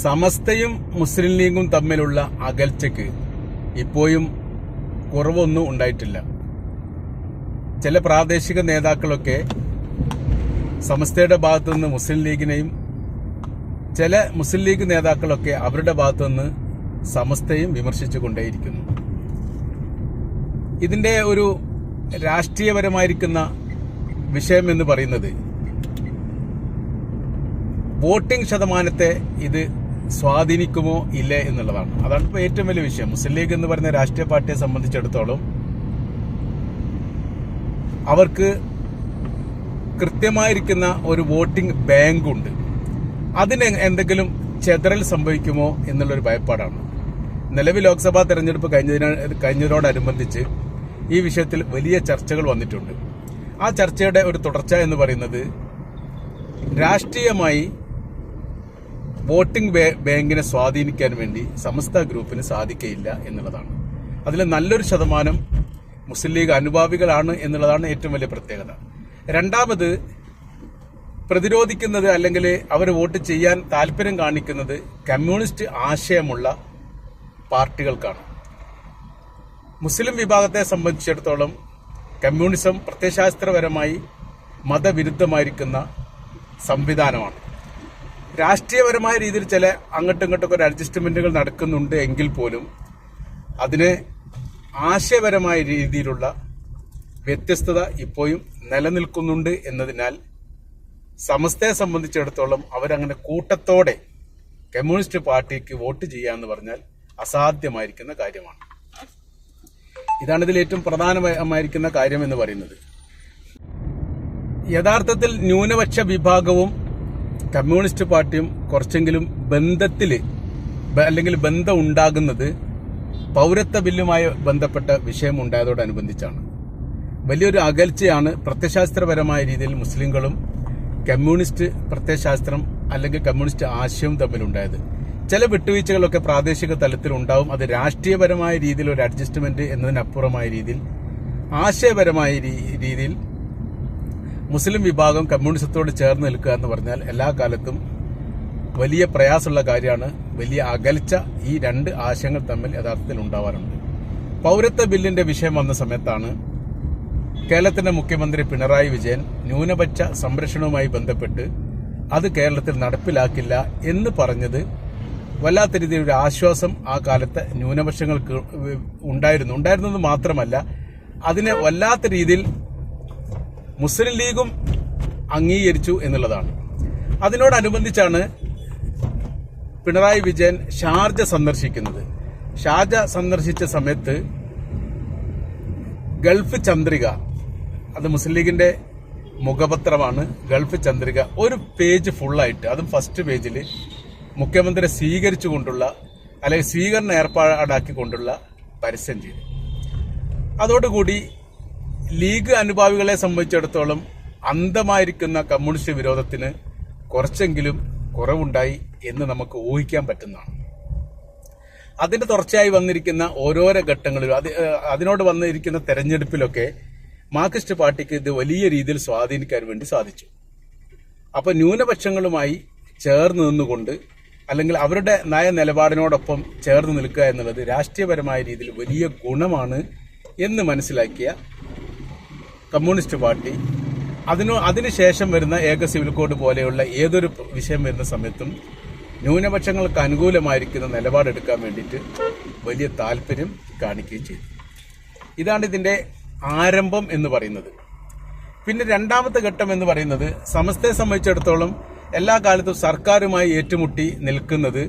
സമസ്തയും മുസ്ലിം ലീഗും തമ്മിലുള്ള അകൽച്ചയ്ക്ക് ഇപ്പോഴും കുറവൊന്നും ഉണ്ടായിട്ടില്ല. ചില പ്രാദേശിക നേതാക്കളൊക്കെ സമസ്തയുടെ ഭാഗത്തുനിന്ന് മുസ്ലിം ലീഗിനെയും ചില മുസ്ലിം ലീഗ് നേതാക്കളൊക്കെ അവരുടെ ഭാഗത്തുനിന്ന് സമസ്തയും വിമർശിച്ചുകൊണ്ടേയിരിക്കുന്നു. ഇതിന്റെ ഒരു രാഷ്ട്രീയപരമായിരിക്കുന്ന വിഷയം എന്ന് പറയുന്നത് വോട്ടിംഗ് ശതമാനത്തെ ഇത് സ്വാധീനിക്കുമോ ഇല്ലേ എന്നുള്ളതാണ്. അതാണ് ഇപ്പോൾ ഏറ്റവും വലിയ വിഷയം. മുസ്ലിം ലീഗ് എന്ന് പറയുന്ന രാഷ്ട്രീയ പാർട്ടിയെ സംബന്ധിച്ചിടത്തോളം അവർക്ക് കൃത്യമായിരിക്കുന്ന ഒരു വോട്ടിംഗ് ബാങ്ക് ഉണ്ട്. അതിന് എന്തെങ്കിലും ചെതറൽ സംഭവിക്കുമോ എന്നുള്ളൊരു ഭയപ്പാടാണ്. നിലവിൽ ലോക്സഭാ തെരഞ്ഞെടുപ്പ് കഴിഞ്ഞതിന കഴിഞ്ഞതിനോടനുബന്ധിച്ച് ഈ വിഷയത്തിൽ വലിയ ചർച്ചകൾ വന്നിട്ടുണ്ട്. ആ ചർച്ചയുടെ ഒരു തുടർച്ച എന്ന് പറയുന്നത് രാഷ്ട്രീയമായി വോട്ടിംഗ് ബാങ്കിനെ സ്വാധീനിക്കാൻ വേണ്ടി സമസ്ത ഗ്രൂപ്പിന് സാധിക്കയില്ല എന്നുള്ളതാണ്. അതിൽ നല്ലൊരു ശതമാനം മുസ്ലിം ലീഗ് അനുഭാവികളാണ് എന്നുള്ളതാണ് ഏറ്റവും വലിയ പ്രത്യേകത. രണ്ടാമത് പ്രതിരോധിക്കുന്നത് അല്ലെങ്കിൽ അവർ വോട്ട് ചെയ്യാൻ താല്പര്യം കാണിക്കുന്നത് കമ്മ്യൂണിസ്റ്റ് ആശയമുള്ള പാർട്ടികൾക്കാണ്. മുസ്ലിം വിഭാഗത്തെ സംബന്ധിച്ചിടത്തോളം കമ്മ്യൂണിസം പ്രത്യശാസ്ത്രപരമായി മതവിരുദ്ധമായിരിക്കുന്ന സംവിധാനമാണ്. രാഷ്ട്രീയപരമായ രീതിയിൽ ചില അങ്ങോട്ടും ഇങ്ങോട്ടൊക്കെ ഒരു അഡ്ജസ്റ്റ്മെന്റുകൾ നടക്കുന്നുണ്ട് എങ്കിൽ പോലും അതിന് ആശയപരമായ രീതിയിലുള്ള വ്യത്യസ്തത ഇപ്പോഴും നിലനിൽക്കുന്നുണ്ട് എന്നതിനാൽ സമസ്തയെ സംബന്ധിച്ചിടത്തോളം അവരങ്ങനെ കൂട്ടത്തോടെ കമ്മ്യൂണിസ്റ്റ് പാർട്ടിക്ക് വോട്ട് ചെയ്യാന്ന് പറഞ്ഞാൽ അസാധ്യമായിരിക്കുന്ന കാര്യമാണ്. ഇതാണ് ഇതിൽ ഏറ്റവും പ്രധാനമായിരിക്കുന്ന കാര്യം എന്ന് പറയുന്നത്. യഥാർത്ഥത്തിൽ ന്യൂനപക്ഷ വിഭാഗവും കമ്മ്യൂണിസ്റ്റ് പാർട്ടിയും കുറച്ചെങ്കിലും ബന്ധത്തിൽ അല്ലെങ്കിൽ ബന്ധം ഉണ്ടാകുന്നത് പൗരത്വ ബില്ലുമായി ബന്ധപ്പെട്ട വിഷയം ഉണ്ടായതോടനുബന്ധിച്ചാണ്. വലിയൊരു അകൽച്ചയാണ് പ്രത്യശാസ്ത്രപരമായ രീതിയിൽ മുസ്ലിങ്ങളും കമ്മ്യൂണിസ്റ്റ് പ്രത്യയശാസ്ത്രം അല്ലെങ്കിൽ കമ്മ്യൂണിസ്റ്റ് ആശയവും തമ്മിലുണ്ടായത്. ചില വിട്ടുവീഴ്ചകളൊക്കെ പ്രാദേശിക തലത്തിൽ ഉണ്ടാവും അത് രാഷ്ട്രീയപരമായ രീതിയിൽ ഒരു അഡ്ജസ്റ്റ്മെന്റ് എന്നതിനപ്പുറമായ രീതിയിൽ ആശയപരമായ രീതിയിൽ മുസ്ലിം വിഭാഗം കമ്മ്യൂണിസത്തോട് ചേർന്ന് നിൽക്കുക എന്ന് പറഞ്ഞാൽ എല്ലാ കാലത്തും വലിയ പ്രയാസമുള്ള കാര്യമാണ്. വലിയ അകൽച്ച ഈ രണ്ട് ആശയങ്ങൾ തമ്മിൽ യഥാർത്ഥത്തിൽ ഉണ്ടാവാറുണ്ട്. പൗരത്വ ബില്ലിന്റെ വിഷയം വന്ന സമയത്താണ് കേരളത്തിന്റെ മുഖ്യമന്ത്രി പിണറായി വിജയൻ ന്യൂനപക്ഷ സംരക്ഷണവുമായി ബന്ധപ്പെട്ട് അത് കേരളത്തിൽ നടപ്പിലാക്കില്ല എന്ന് പറഞ്ഞത് വല്ലാത്ത രീതിയിൽ ഒരു ആശ്വാസം ആ കാലത്തെ ന്യൂനപക്ഷങ്ങൾക്ക് ഉണ്ടായിരുന്നു. ഉണ്ടായിരുന്നത് മാത്രമല്ല അതിനെ വല്ലാത്ത രീതിയിൽ മുസ്ലിം ലീഗും അംഗീകരിച്ചു എന്നുള്ളതാണ്. അതിനോടനുബന്ധിച്ചാണ് പിണറായി വിജയൻ ഷാർജ സന്ദർശിക്കുന്നത്. ഷാർജ സന്ദർശിച്ച സമയത്ത് ഗൾഫ് ചന്ദ്രിക അത് മുസ്ലിം ലീഗിന്റെ മുഖപത്രമാണ് ഗൾഫ് ചന്ദ്രിക ഒരു പേജ് ഫുള്ളായിട്ട് അതും ഫസ്റ്റ് പേജിൽ മുഖ്യമന്ത്രി സ്വീകരിച്ചുകൊണ്ടുള്ള അല്ലെങ്കിൽ സ്വീകരണം ഏർപ്പാടാക്കിക്കൊണ്ടുള്ള പരസ്യം ചെയ്തു. അതോടുകൂടി ലീഗ് അനുഭാവികളെ സംബന്ധിച്ചിടത്തോളം അന്ധമായിരിക്കുന്ന കമ്മ്യൂണിസ്റ്റ് വിരോധത്തിന് കുറച്ചെങ്കിലും കുറവുണ്ടായി എന്ന് നമുക്ക് ഊഹിക്കാൻ പറ്റുന്നതാണ്. അതിന്റെ തുടർച്ചയായി വന്നിരിക്കുന്ന ഓരോരോ ഘട്ടങ്ങളിലും അത് അതിനോട് വന്നിരിക്കുന്ന തെരഞ്ഞെടുപ്പിലൊക്കെ മാർക്സിസ്റ്റ് പാർട്ടിക്ക് ഇത് വലിയ രീതിയിൽ സ്വാധീനിക്കാൻ വേണ്ടി സാധിച്ചു. അപ്പോൾ ന്യൂനപക്ഷങ്ങളുമായി ചേർന്ന് നിന്നുകൊണ്ട് അല്ലെങ്കിൽ അവരുടെ നയ നിലപാടിനോടൊപ്പം ചേർന്ന് നിൽക്കുക എന്നുള്ളത് രാഷ്ട്രീയപരമായ രീതിയിൽ വലിയ ഗുണമാണ് എന്ന് മനസ്സിലാക്കിയ കമ്മ്യൂണിസ്റ്റ് പാർട്ടി അതിനു അതിനുശേഷം വരുന്ന ഏക സിവിൽ കോഡ് പോലെയുള്ള ഏതൊരു വിഷയം വരുന്ന സമയത്തും ന്യൂനപക്ഷങ്ങൾക്ക് അനുകൂലമായിരിക്കുന്ന നിലപാടെടുക്കാൻ വേണ്ടിയിട്ട് വലിയ താല്പര്യം കാണിക്കുകയും ചെയ്തു. ഇതാണ് ഇതിന്റെ ആരംഭം എന്ന് പറയുന്നത്. പിന്നെ രണ്ടാമത്തെ ഘട്ടം എന്ന് പറയുന്നത് സമസ്തയെ സംബന്ധിച്ചിടത്തോളം എല്ലാ കാലത്തും സർക്കാരുമായി ഏറ്റുമുട്ടി നിൽക്കുന്നത്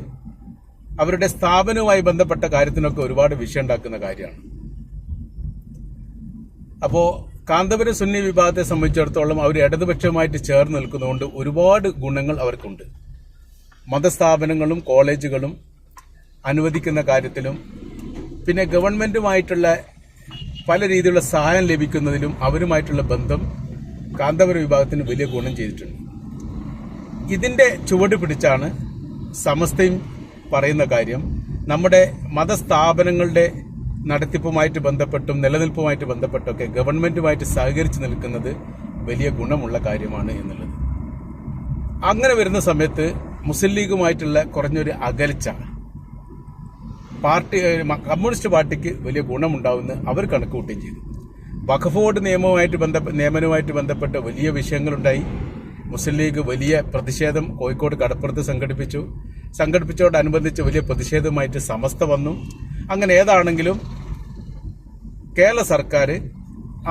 അവരുടെ സ്ഥാപനവുമായി ബന്ധപ്പെട്ട കാര്യത്തിനൊക്കെ ഒരുപാട് വിഷയം ഉണ്ടാക്കുന്ന കാര്യമാണ്. അപ്പോ കാന്തപുരം സുന്നി വിഭാഗത്തെ സംബന്ധിച്ചിടത്തോളം അവർ ഇടതുപക്ഷവുമായിട്ട് ചേർന്ന് നിൽക്കുന്നതുകൊണ്ട് ഒരുപാട് ഗുണങ്ങൾ അവർക്കുണ്ട്. മതസ്ഥാപനങ്ങളും കോളേജുകളും അനുവദിക്കുന്ന കാര്യത്തിലും പിന്നെ ഗവൺമെന്റുമായിട്ടുള്ള പല രീതിയിലുള്ള സഹായം ലഭിക്കുന്നതിലും അവരുമായിട്ടുള്ള ബന്ധം കാന്തപുരം വിഭാഗത്തിന് വലിയ ഗുണം ചെയ്തിട്ടുണ്ട്. ഇതിന്റെ ചുവട് പിടിച്ചാണ് സമസ്തയും പറയുന്ന കാര്യം. നമ്മുടെ മതസ്ഥാപനങ്ങളുടെ നടത്തിപ്പുമായിട്ട് ബന്ധപ്പെട്ടും നിലനിൽപ്പുമായിട്ട് ബന്ധപ്പെട്ടൊക്കെ ഗവൺമെന്റുമായിട്ട് സഹകരിച്ച് നിൽക്കുന്നത് വലിയ ഗുണമുള്ള കാര്യമാണ് എന്നുള്ളത്. അങ്ങനെ വരുന്ന സമയത്ത് മുസ്ലിം ലീഗുമായിട്ടുള്ള കുറഞ്ഞൊരു അകൽച്ച. പാർട്ടി കമ്മ്യൂണിസ്റ്റ് പാർട്ടിക്ക് വലിയ ഗുണമുണ്ടാവുമെന്ന് അവർ കണക്കുകൂട്ടുകയും ചെയ്തു. വഖഫ് ബോർഡ് നിയമവുമായിട്ട് ബന്ധപ്പെട്ട നിയമനവുമായിട്ട് ബന്ധപ്പെട്ട വലിയ വിഷയങ്ങളുണ്ടായി. മുസ്ലിം ലീഗ് വലിയ പ്രതിഷേധം കോഴിക്കോട് കടപ്പുറത്ത് സംഘടിപ്പിച്ചു. സംഘടിപ്പിച്ചതോടനുബന്ധിച്ച് വലിയ പ്രതിഷേധവുമായിട്ട് സമസ്ത വന്നു. അങ്ങനെ ഏതാണെങ്കിലും കേരള സർക്കാർ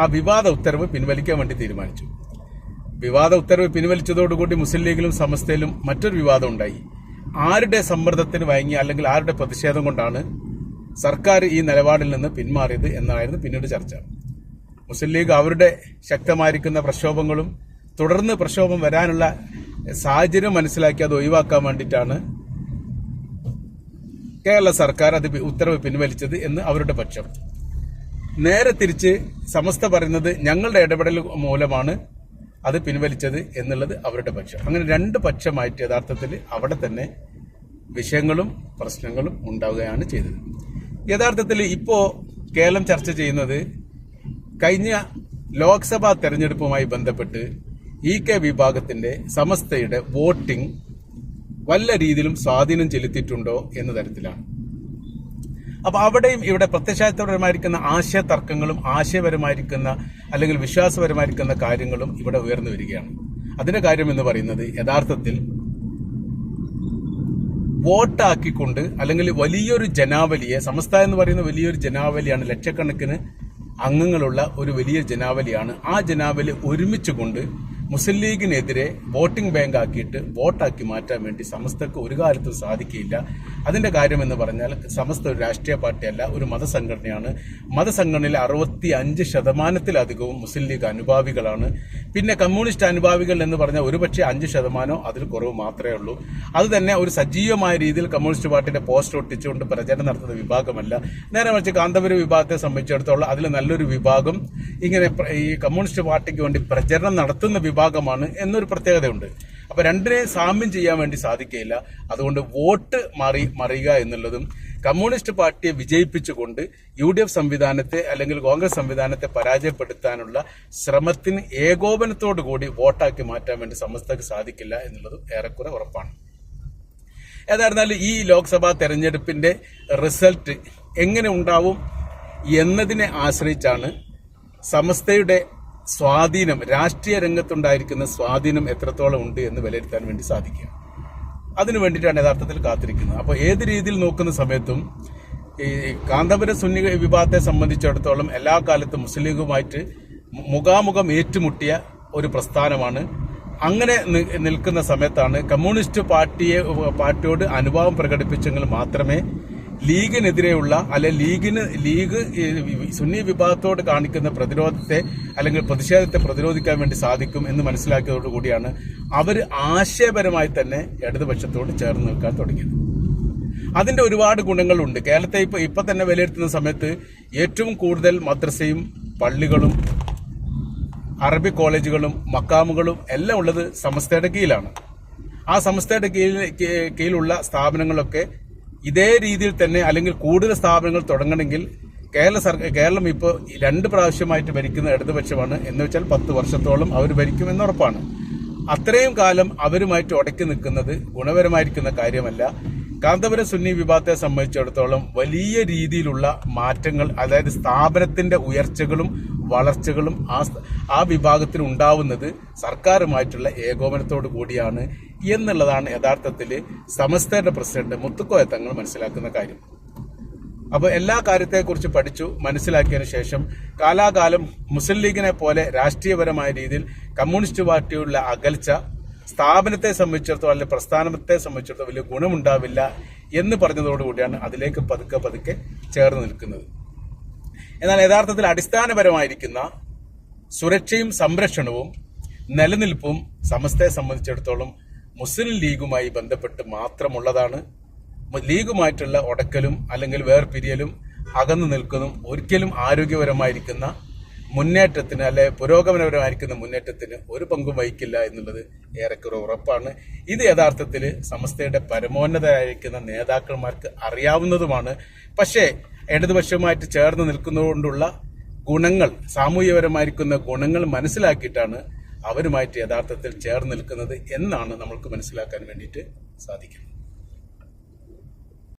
ആ വിവാദ ഉത്തരവ് പിൻവലിക്കാൻ വേണ്ടി തീരുമാനിച്ചു. വിവാദ ഉത്തരവ് പിൻവലിച്ചതോടുകൂടി മുസ്ലിം ലീഗിലും സമസ്തയിലും മറ്റൊരു വിവാദം ഉണ്ടായി. ആരുടെ സമ്മർദ്ദത്തിന് വഴങ്ങി അല്ലെങ്കിൽ ആരുടെ പ്രതിഷേധം കൊണ്ടാണ് സർക്കാർ ഈ നിലപാടിൽ നിന്ന് പിന്മാറിയത് എന്നായിരുന്നു പിന്നീട് ചർച്ച. മുസ്ലിം ലീഗ് അവരുടെ ശക്തമായിരിക്കുന്ന പ്രക്ഷോഭങ്ങളും തുടർന്ന് പ്രക്ഷോഭം വരാനുള്ള സാഹചര്യം മനസ്സിലാക്കി അത് ഒഴിവാക്കാൻ വേണ്ടിയിട്ടാണ് കേരള സർക്കാർ അത് ഉത്തരവ് പിൻവലിച്ചത് എന്ന് അവരുടെ പക്ഷം. നേരെ തിരിച്ച് സമസ്ത പറയുന്നത് ഞങ്ങളുടെ ഇടപെടൽ മൂലമാണ് അത് പിൻവലിച്ചത് എന്നുള്ളത് അവരുടെ പക്ഷം. അങ്ങനെ രണ്ട് പക്ഷമായിട്ട് യഥാർത്ഥത്തിൽ അവിടെ തന്നെ വിഷയങ്ങളും പ്രശ്നങ്ങളും ഉണ്ടാവുകയാണ് ചെയ്തത്. യഥാർത്ഥത്തിൽ ഇപ്പോൾ കേരളം ചർച്ച ചെയ്യുന്നത് കഴിഞ്ഞ ലോക്സഭാ തെരഞ്ഞെടുപ്പുമായി ബന്ധപ്പെട്ട് ഇ കെ വിഭാഗത്തിന്റെ സമസ്തയുടെ വോട്ടിംഗ് വല്ല രീതിയിലും സ്വാധീനം ചെലുത്തിയിട്ടുണ്ടോ എന്ന തരത്തിലാണ്. അപ്പൊ അവിടെയും ഇവിടെ പ്രത്യക്ഷാർത്ഥപരമായിരിക്കുന്ന ആശയ തർക്കങ്ങളും ആശയപരമായിരിക്കുന്ന അല്ലെങ്കിൽ വിശ്വാസപരമായിരിക്കുന്ന കാര്യങ്ങളും ഇവിടെ ഉയർന്നു വരികയാണ്. അതിന്റെ കാര്യം എന്ന് പറയുന്നത് യഥാർത്ഥത്തിൽ വോട്ടാക്കിക്കൊണ്ട് അല്ലെങ്കിൽ വലിയൊരു ജനാവലിയെ സമസ്ത എന്ന് പറയുന്ന വലിയൊരു ജനാവലിയാണ് ലക്ഷക്കണക്കിന് അംഗങ്ങളുള്ള ഒരു വലിയ ജനാവലിയാണ് ആ ജനാവലി ഒരുമിച്ചുകൊണ്ട് മുസ്ലിം ലീഗിനെതിരെ വോട്ടിംഗ് ബാങ്ക് ആക്കിയിട്ട് വോട്ടാക്കി മാറ്റാൻ വേണ്ടി സമസ്തക്ക് ഒരു കാലത്തും സാധിക്കില്ല അതിന്റെ കാര്യം എന്ന് പറഞ്ഞാൽ സമസ്ത ഒരു രാഷ്ട്രീയ പാർട്ടിയല്ല ഒരു മതസംഘടനയാണ്. മതസംഘടനയിൽ അറുപത്തി അഞ്ച് ശതമാനത്തിലധികവും മുസ്ലിം ലീഗ് അനുഭാവികളാണ്. പിന്നെ കമ്മ്യൂണിസ്റ്റ് അനുഭാവികൾ എന്ന് പറഞ്ഞാൽ ഒരുപക്ഷെ അഞ്ച് ശതമാനോ അതിൽ കുറവ് മാത്രമേ ഉള്ളൂ. അത് തന്നെ ഒരു സജീവമായ രീതിയിൽ കമ്മ്യൂണിസ്റ്റ് പാർട്ടിയുടെ പോസ്റ്റർ ഒട്ടിച്ചുകൊണ്ട് പ്രചരണം നടത്തുന്ന വിഭാഗമല്ല. നേരെ മറിച്ച് കാന്തപുരം വിഭാഗത്തെ സംബന്ധിച്ചിടത്തോളം അതിൽ നല്ലൊരു വിഭാഗം ഇങ്ങനെ ഈ കമ്മ്യൂണിസ്റ്റ് പാർട്ടിക്ക് വേണ്ടി പ്രചരണം നടത്തുന്ന വിഭാഗമാണ് എന്നൊരു പ്രത്യേകതയുണ്ട്. അപ്പൊ രണ്ടിനെ സാമ്യം ചെയ്യാൻ വേണ്ടി സാധിക്കുകയില്ല അതുകൊണ്ട് വോട്ട് മറി മറിയുക എന്നുള്ളതും കമ്മ്യൂണിസ്റ്റ് പാർട്ടിയെ വിജയിപ്പിച്ചുകൊണ്ട് യു ഡി എഫ് സംവിധാനത്തെ അല്ലെങ്കിൽ കോൺഗ്രസ് സംവിധാനത്തെ പരാജയപ്പെടുത്താനുള്ള ശ്രമത്തിന് ഏകോപനത്തോടു കൂടി വോട്ടാക്കി മാറ്റാൻ വേണ്ടി സമസ്തക്ക് സാധിക്കില്ല എന്നുള്ളതും ഏറെക്കുറെ ഉറപ്പാണ്. ഏതായിരുന്നാലും ഈ ലോക്സഭാ തെരഞ്ഞെടുപ്പിന്റെ റിസൾട്ട് എങ്ങനെ ഉണ്ടാവും എന്നതിനെ ആശ്രയിച്ചാണ് സമസ്തയുടെ സ്വാധീനം രാഷ്ട്രീയ രംഗത്തുണ്ടായിരിക്കുന്ന സ്വാധീനം എത്രത്തോളം ഉണ്ട് എന്ന് വിലയിരുത്താൻ വേണ്ടി സാധിക്കുക. അതിനു വേണ്ടിയിട്ടാണ് യഥാർത്ഥത്തിൽ കാത്തിരിക്കുന്നത്. അപ്പോൾ ഏത് രീതിയിൽ നോക്കുന്ന സമയത്തും ഈ കാന്തപുര സുന്നി വിഭാഗത്തെ സംബന്ധിച്ചിടത്തോളം എല്ലാ കാലത്തും മുസ്ലിം ലീഗുമായിട്ട് മുഖാമുഖം ഏറ്റുമുട്ടിയ ഒരു പ്രസ്ഥാനമാണ്. അങ്ങനെ നിൽക്കുന്ന സമയത്താണ് കമ്മ്യൂണിസ്റ്റ് പാർട്ടിയെ പാർട്ടിയോട് അനുഭാവം പ്രകടിപ്പിച്ചെങ്കിൽ മാത്രമേ ലീഗിനെതിരെയുള്ള അല്ലെ ലീഗിന് ലീഗ് സുന്നി വിഭാഗത്തോട് കാണിക്കുന്ന പ്രതിരോധത്തെ അല്ലെങ്കിൽ പ്രതിഷേധത്തെ പ്രതിരോധിക്കാൻ വേണ്ടി സാധിക്കും എന്ന് മനസ്സിലാക്കിയതോടുകൂടിയാണ് അവർ ആശയപരമായി തന്നെ ഇടതുപക്ഷത്തോട് ചേർന്ന് നിൽക്കാൻ തുടങ്ങിയത്. അതിന്റെ ഒരുപാട് ഗുണങ്ങളുണ്ട്. കേരളത്തെ ഇപ്പൊ ഇപ്പൊ തന്നെ വിലയിരുത്തുന്ന സമയത്ത് ഏറ്റവും കൂടുതൽ മദ്രസയും പള്ളികളും അറബി കോളേജുകളും മക്കാമുകളും എല്ലാം ഉള്ളത് സമസ്തയുടെ കീഴിലാണ്. ആ സമസ്തയുടെ കീഴിൽ കീഴിലുള്ള സ്ഥാപനങ്ങളൊക്കെ ഇതേ രീതിയിൽ തന്നെ അല്ലെങ്കിൽ കൂടുതൽ സ്ഥാപനങ്ങൾ തുടങ്ങണമെങ്കിൽ കേരള സർക്കാർ കേരളം ഇപ്പോൾ രണ്ട് പ്രാവശ്യമായിട്ട് ഭരിക്കുന്ന ഇടതുപക്ഷമാണ്. എന്ന് വെച്ചാൽ പത്ത് വർഷത്തോളം അവർ ഭരിക്കുമെന്ന് ഉറപ്പാണ്. അത്രയും കാലം അവരുമായിട്ട് ഉടക്കി നിൽക്കുന്നത് ഗുണപരമായിരിക്കുന്ന കാര്യമല്ല. കാന്തപുരം സുന്നി വിഭാഗത്തെ സംബന്ധിച്ചിടത്തോളം വലിയ രീതിയിലുള്ള മാറ്റങ്ങൾ അതായത് സ്ഥാപനത്തിന്റെ ഉയർച്ചകളും വളർച്ചകളും ആ ആ വിഭാഗത്തിൽ ഉണ്ടാവുന്നത് സർക്കാരുമായിട്ടുള്ള ഏകോപനത്തോടു കൂടിയാണ് എന്നുള്ളതാണ് യഥാർത്ഥത്തിൽ സമസ്തയുടെ പ്രസിഡന്റ് മുത്തുക്കോയ തങ്ങൾ മനസ്സിലാക്കുന്ന കാര്യം. അപ്പോൾ എല്ലാ കാര്യത്തെക്കുറിച്ച് പഠിച്ചു മനസ്സിലാക്കിയതിനു ശേഷം കാലാകാലം മുസ്ലിം ലീഗിനെ പോലെ രാഷ്ട്രീയപരമായ രീതിയിൽ കമ്മ്യൂണിസ്റ്റ് പാർട്ടിയുള്ള അകൽച്ച സ്ഥാപനത്തെ സംബന്ധിച്ചിടത്തോളം അല്ലെങ്കിൽ പ്രസ്ഥാനത്തെ സംബന്ധിച്ചിടത്തോളം വലിയ ഗുണമുണ്ടാവില്ല എന്ന് പറഞ്ഞതോടുകൂടിയാണ് അതിലേക്ക് പതുക്കെ പതുക്കെ ചേർന്ന് നിൽക്കുന്നത്. എന്നാൽ യഥാർത്ഥത്തിൽ അടിസ്ഥാനപരമായിരിക്കുന്ന സുരക്ഷയും സംരക്ഷണവും നിലനിൽപ്പും സമസ്തയെ സംബന്ധിച്ചിടത്തോളം മുസ്ലിം ലീഗുമായി ബന്ധപ്പെട്ട് മാത്രമുള്ളതാണ്. ലീഗുമായിട്ടുള്ള ഉടക്കലും അല്ലെങ്കിൽ വേർപിരിയലും അകന്നു നിൽക്കുന്നതും ഒരിക്കലും ആരോഗ്യപരമായിരിക്കുന്ന മുന്നേറ്റത്തിന് അല്ലെ പുരോഗമനപരമായിരിക്കുന്ന മുന്നേറ്റത്തിന് ഒരു പങ്കും വഹിക്കില്ല എന്നുള്ളത് ഏറെക്കുറെ ഉറപ്പാണ്. ഇത് യഥാർത്ഥത്തിൽ സമസ്തയുടെ പരമോന്നതരായിരിക്കുന്ന നേതാക്കന്മാർക്ക് അറിയാവുന്നതുമാണ്. പക്ഷേ ഇടതുപക്ഷവുമായിട്ട് ചേർന്ന് നിൽക്കുന്നതുകൊണ്ടുള്ള ഗുണങ്ങൾ സാമൂഹ്യപരമായിരിക്കുന്ന ഗുണങ്ങൾ മനസ്സിലാക്കിയിട്ടാണ് അവരുമായിട്ട് യഥാർത്ഥത്തിൽ ചേർന്ന് നിൽക്കുന്നത് എന്നാണ് നമ്മൾക്ക് മനസ്സിലാക്കാൻ വേണ്ടിയിട്ട് സാധിക്കും